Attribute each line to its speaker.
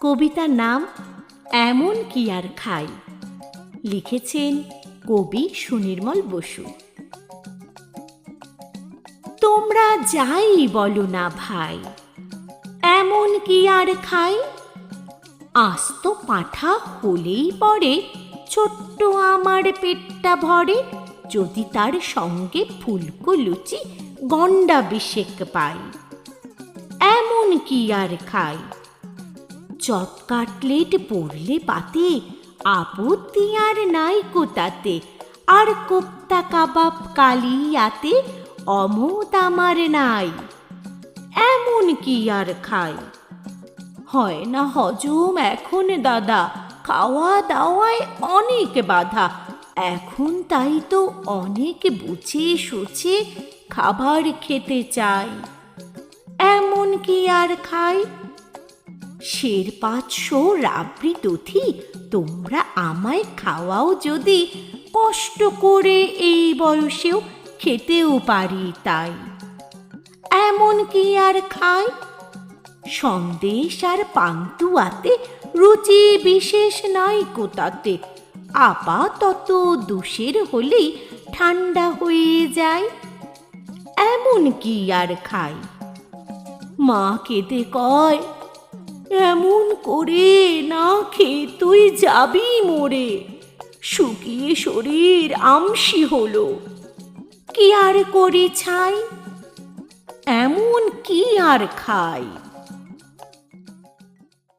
Speaker 1: কবিতার নাম এমন কি আর খাই? লিখেছেন কবি সুনির্মল বসু। তোমরা যাই বলো না ভাই, এমন কি আর খাই? আস্ত পাঠা হলেই পরে ছোট্ট আমার পেটটা ভরে, যদি তার সঙ্গে ফুলকো লুচি গন্ডা বিশেক পাই। এমন কি আর খাই? চপ কাটলেট পড়লে পাতে, আপত্তি আর নাই কোতাতে আর কোপ্তা কাবাব কালিয়াতে অমত আমার নাই। এমন কি আর খাই? হয় না হজম এখন দাদা, খাওয়া দাওয়ায় অনেক বাধা। এখন তাই তো অনেক বুঝে সুছে খাবার খেতে চাই। এমন কি আর খাই? শের পাঁচশো রাবড়ি দধি তোমরা আমায় খাওয়াও যদি কষ্ট করে এই বয়সেও খেতেও পারি তাই। এমন কি আর খাই? সন্দেশ আর পান্তুয়াতে রুচি বিশেষ নাই কোতাতে আপাতত দুষের হলেই ঠান্ডা হয়ে যায় এমন কি আর খাই? মা কেঁদে কয় এমন করে না খেয়ে তুই যাবি মোরে। শুকিয়ে শরীর আমসি হলো। কি আর করি ছাই? এমন কি আর খাই?